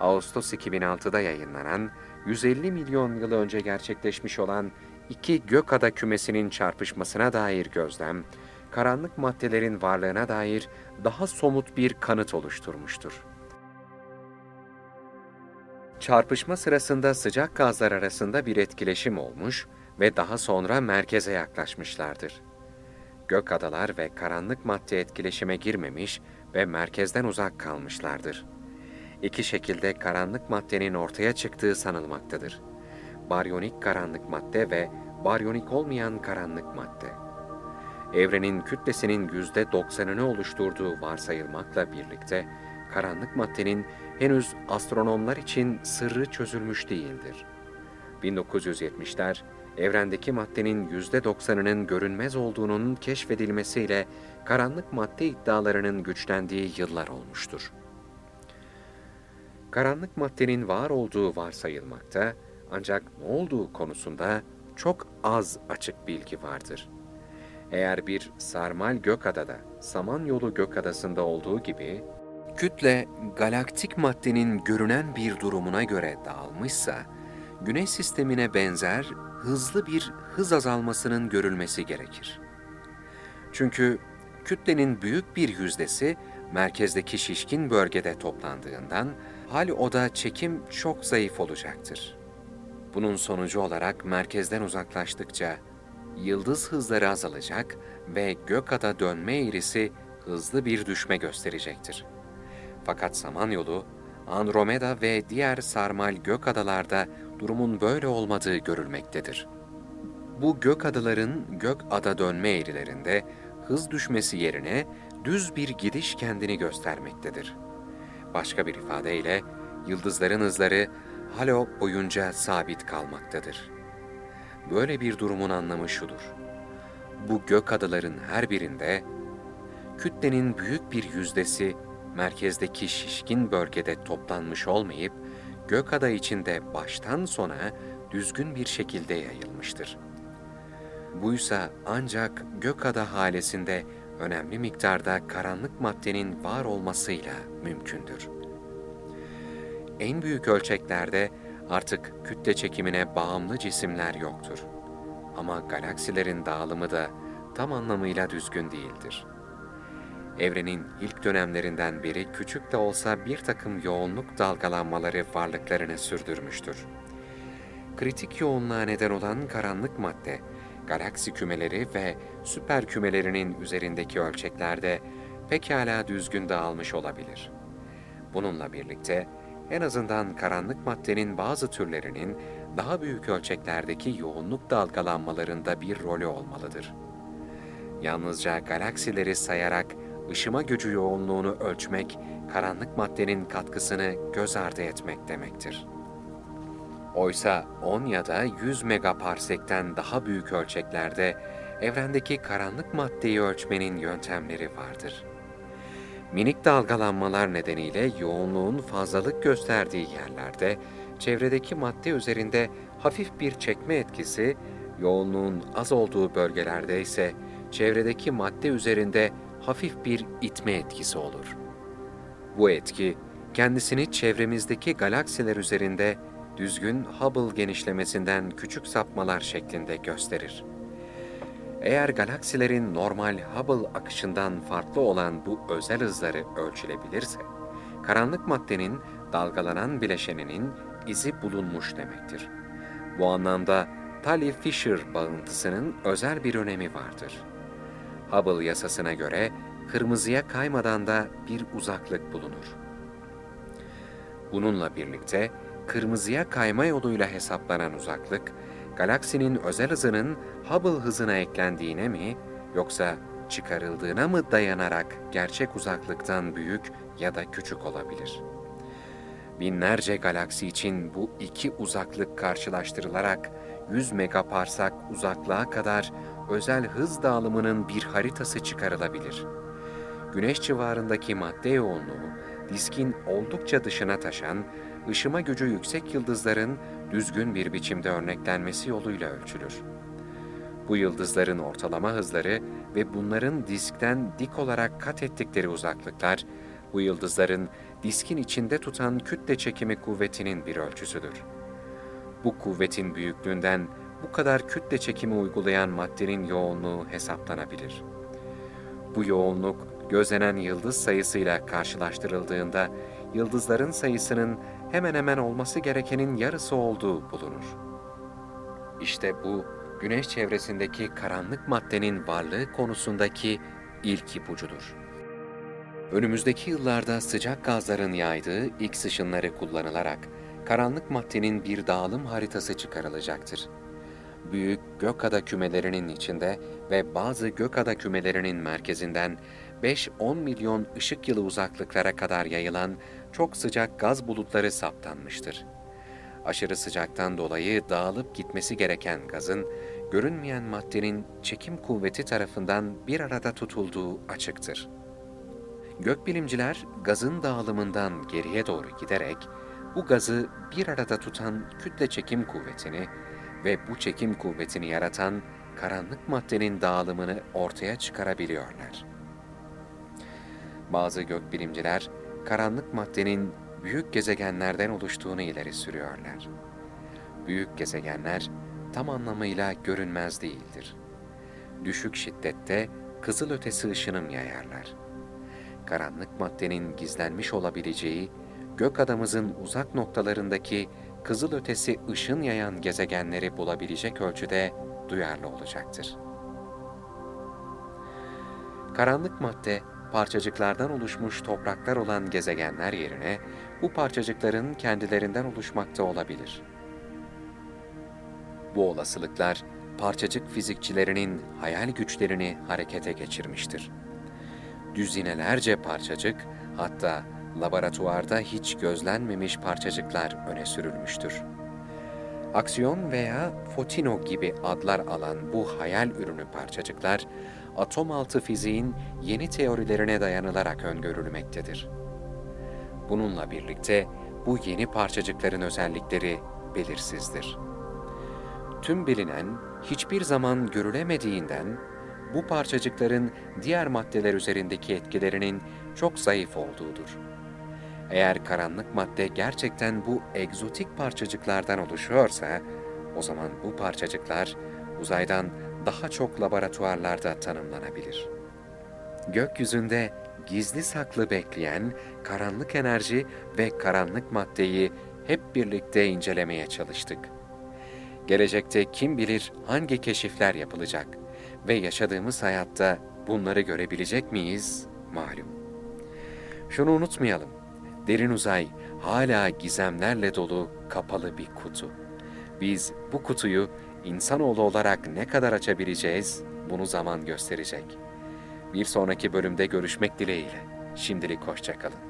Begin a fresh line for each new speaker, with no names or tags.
Ağustos 2006'da yayınlanan 150 milyon yıl önce gerçekleşmiş olan iki gökada kümesinin çarpışmasına dair gözlem, karanlık maddelerin varlığına dair daha somut bir kanıt oluşturmuştur. Çarpışma sırasında sıcak gazlar arasında bir etkileşim olmuş ve daha sonra merkeze yaklaşmışlardır. Gök adalar ve karanlık madde etkileşime girmemiş ve merkezden uzak kalmışlardır. İki şekilde karanlık maddenin ortaya çıktığı sanılmaktadır. Baryonik karanlık madde ve baryonik olmayan karanlık madde. Evrenin kütlesinin yüzde 90'ını oluşturduğu varsayılmakla birlikte, karanlık maddenin henüz astronomlar için sırrı çözülmüş değildir. 1970'ler, evrendeki maddenin %90'ının görünmez olduğunun keşfedilmesiyle karanlık madde iddialarının güçlendiği yıllar olmuştur. Karanlık maddenin var olduğu varsayılmakta ancak ne olduğu konusunda çok az açık bilgi vardır. Eğer bir sarmal gökadada, Samanyolu gökadasında olduğu gibi, kütle galaktik maddenin görünen bir durumuna göre dağılmışsa, Güneş sistemine benzer hızlı bir hız azalmasının görülmesi gerekir. Çünkü kütlenin büyük bir yüzdesi merkezdeki şişkin bölgede toplandığından hal oda çekim çok zayıf olacaktır. Bunun sonucu olarak merkezden uzaklaştıkça yıldız hızları azalacak ve gökada dönme eğrisi hızlı bir düşme gösterecektir. Fakat Samanyolu, Andromeda ve diğer sarmal gök adalarda durumun böyle olmadığı görülmektedir. Bu gök adaların gök ada dönme eğrilerinde hız düşmesi yerine düz bir gidiş kendini göstermektedir. Başka bir ifadeyle yıldızların hızları halo boyunca sabit kalmaktadır. Böyle bir durumun anlamı şudur. Bu gök adaların her birinde kütlenin büyük bir yüzdesi merkezdeki şişkin bölgede toplanmış olmayıp gökada içinde baştan sona düzgün bir şekilde yayılmıştır. Buysa ancak gökada halesinde önemli miktarda karanlık maddenin var olmasıyla mümkündür. En büyük ölçeklerde artık kütle çekimine bağımlı cisimler yoktur. Ama galaksilerin dağılımı da tam anlamıyla düzgün değildir. Evrenin ilk dönemlerinden beri küçük de olsa bir takım yoğunluk dalgalanmaları varlıklarını sürdürmüştür. Kritik yoğunluğa neden olan karanlık madde, galaksi kümeleri ve süper kümelerinin üzerindeki ölçeklerde pekala düzgün dağılmış olabilir. Bununla birlikte en azından karanlık maddenin bazı türlerinin daha büyük ölçeklerdeki yoğunluk dalgalanmalarında bir rolü olmalıdır. Yalnızca galaksileri sayarak ışıma gücü yoğunluğunu ölçmek, karanlık maddenin katkısını göz ardı etmek demektir. Oysa 10 ya da 100 megaparsekten daha büyük ölçeklerde evrendeki karanlık maddeyi ölçmenin yöntemleri vardır. Minik dalgalanmalar nedeniyle yoğunluğun fazlalık gösterdiği yerlerde çevredeki madde üzerinde hafif bir çekme etkisi, yoğunluğun az olduğu bölgelerde ise çevredeki madde üzerinde hafif bir itme etkisi olur. Bu etki kendisini çevremizdeki galaksiler üzerinde düzgün Hubble genişlemesinden küçük sapmalar şeklinde gösterir. Eğer galaksilerin normal Hubble akışından farklı olan bu özel hızları ölçülebilirse, karanlık maddenin dalgalanan bileşeninin izi bulunmuş demektir. Bu anlamda Tully-Fisher bağıntısının özel bir önemi vardır. Hubble yasasına göre kırmızıya kaymadan da bir uzaklık bulunur. Bununla birlikte kırmızıya kayma yoluyla hesaplanan uzaklık, galaksinin özel hızının Hubble hızına eklendiğine mi yoksa çıkarıldığına mı dayanarak gerçek uzaklıktan büyük ya da küçük olabilir? Binlerce galaksi için bu iki uzaklık karşılaştırılarak 100 megaparsak uzaklığa kadar özel hız dağılımının bir haritası çıkarılabilir. Güneş civarındaki madde yoğunluğu, diskin oldukça dışına taşan, ışıma gücü yüksek yıldızların düzgün bir biçimde örneklenmesi yoluyla ölçülür. Bu yıldızların ortalama hızları ve bunların diskten dik olarak kat ettikleri uzaklıklar, bu yıldızların diskin içinde tutan kütle çekimi kuvvetinin bir ölçüsüdür. Bu kuvvetin büyüklüğünden bu kadar kütle çekimi uygulayan maddenin yoğunluğu hesaplanabilir. Bu yoğunluk gözlenen yıldız sayısıyla karşılaştırıldığında yıldızların sayısının hemen hemen olması gerekenin yarısı olduğu bulunur. İşte bu güneş çevresindeki karanlık maddenin varlığı konusundaki ilk ipucudur. Önümüzdeki yıllarda sıcak gazların yaydığı X ışınları kullanılarak karanlık maddenin bir dağılım haritası çıkarılacaktır. Büyük gökada kümelerinin içinde ve bazı gökada kümelerinin merkezinden 5-10 milyon ışık yılı uzaklıklara kadar yayılan çok sıcak gaz bulutları saptanmıştır. Aşırı sıcaktan dolayı dağılıp gitmesi gereken gazın, görünmeyen maddenin çekim kuvveti tarafından bir arada tutulduğu açıktır. Gökbilimciler gazın dağılımından geriye doğru giderek bu gazı bir arada tutan kütle çekim kuvvetini ve bu çekim kuvvetini yaratan karanlık maddenin dağılımını ortaya çıkarabiliyorlar. Bazı gökbilimciler karanlık maddenin büyük gezegenlerden oluştuğunu ileri sürüyorlar. Büyük gezegenler tam anlamıyla görünmez değildir. Düşük şiddette kızılötesi ışınım yayarlar. Karanlık maddenin gizlenmiş olabileceği gök adamızın uzak noktalarındaki kızılötesi ışın yayan gezegenleri bulabilecek ölçüde duyarlı olacaktır. Karanlık madde parçacıklardan oluşmuş topraklar olan gezegenler yerine bu parçacıkların kendilerinden oluşmakta olabilir. Bu olasılıklar parçacık fizikçilerinin hayal güçlerini harekete geçirmiştir. Düzinelerce parçacık, hatta laboratuvarda hiç gözlenmemiş parçacıklar öne sürülmüştür. Aksiyon veya fotino gibi adlar alan bu hayal ürünü parçacıklar, atom altı fiziğin yeni teorilerine dayanılarak öngörülmektedir. Bununla birlikte bu yeni parçacıkların özellikleri belirsizdir. Tüm bilinen, hiçbir zaman görülemediğinden bu parçacıkların diğer maddeler üzerindeki etkilerinin çok zayıf olduğudur. Eğer karanlık madde gerçekten bu egzotik parçacıklardan oluşuyorsa, o zaman bu parçacıklar uzaydan daha çok laboratuvarlarda tanımlanabilir. Gökyüzünde gizli saklı bekleyen karanlık enerji ve karanlık maddeyi hep birlikte incelemeye çalıştık. Gelecekte kim bilir hangi keşifler yapılacak ve yaşadığımız hayatta bunları görebilecek miyiz? Malum. Şunu unutmayalım. Derin uzay hala gizemlerle dolu kapalı bir kutu. Biz bu kutuyu insanoğlu olarak ne kadar açabileceğiz bunu zaman gösterecek. Bir sonraki bölümde görüşmek dileğiyle. Şimdilik hoşçakalın.